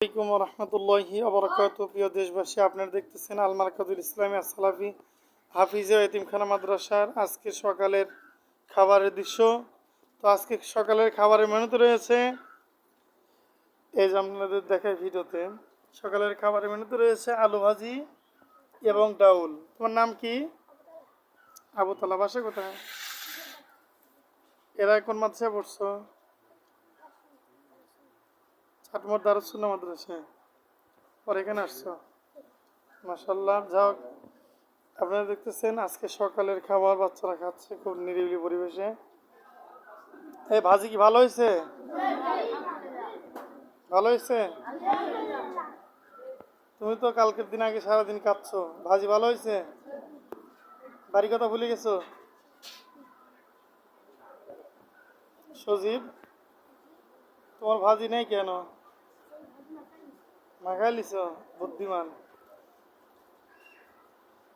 আসসালামাইকুম রহমতুল্লাহি আবরকাত প্রিয় দেশবাসী, আপনারা দেখতেছেন আল মার্কাজুল ইসলামী ও এতিমখানা মাদ্রাসার আজকে সকালের খাবারের দৃশ্য। তো আজকে সকালের খাবারের মেনুতে রয়েছে, এই যে আপনাদের দেখায় ভিডিওতে, সকালের খাবারের মেনুতে রয়েছে আলু ভাজি এবং ডাউল। তোমার নাম কি? আবু তালা বাসা কোথায়? এরা কোন মাদ্রাসায় পড়ছো? চাটমোর দারুসুন্না মাদ্রাসা। পরে এখানে আসছো। মাসাল্লাহ যাও আপনারা দেখতেছেন আজকে সকালের খাবার বাচ্চারা খাচ্ছে খুব নিরিবিলি পরিবেশে। এই ভাজি কি ভালো হয়েছে? ভালো হয়েছে? তুমি তো কালকের দিন আগে সারাদিন কাঁদছো ভাজি ভালো হয়েছে? বাড়ি কথা ভুলে গেছো? সজীব, তোমার ভাজি নেই কেন? মাখাই লিছ বুদ্ধিমান।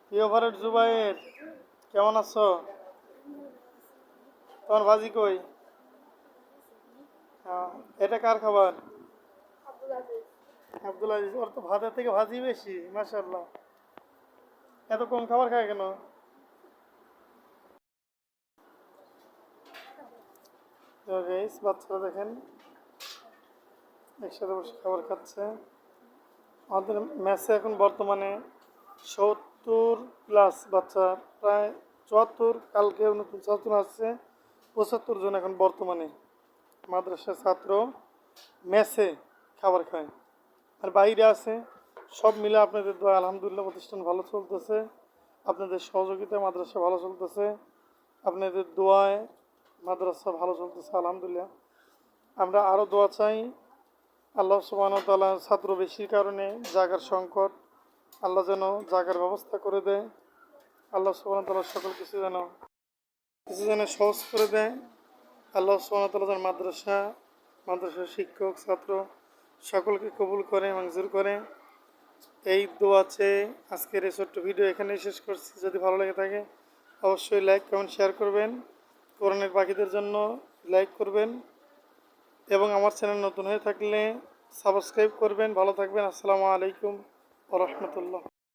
প্রিয় ভারত জুবাইর? কেমন আছো? তোমার ভাজি কই? হ্যাঁ, এটা কার খাবার? আব্দুল আজিজ। ওর তো ভাতের থেকে ভাজি বেশি মাসাল্লাহ এত কম খাবার খায় কেন? বাচ্চারা দেখেন একসাথে বসে খাবার খাচ্ছে। আমাদের ম্যাচে এখন বর্তমানে সত্তর প্লাস বাচ্চা, প্রায় চুয়াত্তর, কালকে নতুন ছাত্র আসছে পঁচাত্তর জন এখন বর্তমানে মাদ্রাসার ছাত্র মেসে খাবার খায়। আর বাইরে আছে, সব মিলে আপনাদের দোয়া, আলহামদুলিল্লাহ, প্রতিষ্ঠান ভালো চলতেছে, আপনাদের সহযোগিতায় মাদ্রাসা ভালো চলতেছে, আপনাদের দোয়ায় মাদ্রাসা ভালো চলতেছে, আলহামদুলিল্লাহ। আমরা আরও দোয়া চাই আল্লাহ সুবাহ তালা ছাত্র বেশির কারণে জাগার সংকট, আল্লাহ যেন জাগার ব্যবস্থা করে দেয়। আল্লাহ সুবাহ তালা সকল কিছু যেন কিছু যেন সহজ করে দেয়। আল্লাহ সুবাহ তালা যেন মাদ্রাসা, মাদ্রাসার শিক্ষক, ছাত্র সকলকে কবুল করে মঞ্জুর করে। এই দোয়াছে আজকের এই ছোট্ট ভিডিও এখানেই শেষ করছি। যদি ভালো লেগে থাকে, অবশ্যই লাইক, কমেন্ট, শেয়ার করবেন। কোরআনের পাখিদের জন্য লাইক করবেন। এবং আমার চ্যানেল নতুন হয়ে থাকলে সাবস্ক্রাইব করবেন ভালো থাকবেন। আসসালামু আলাইকুম রহমতুল্লাহ।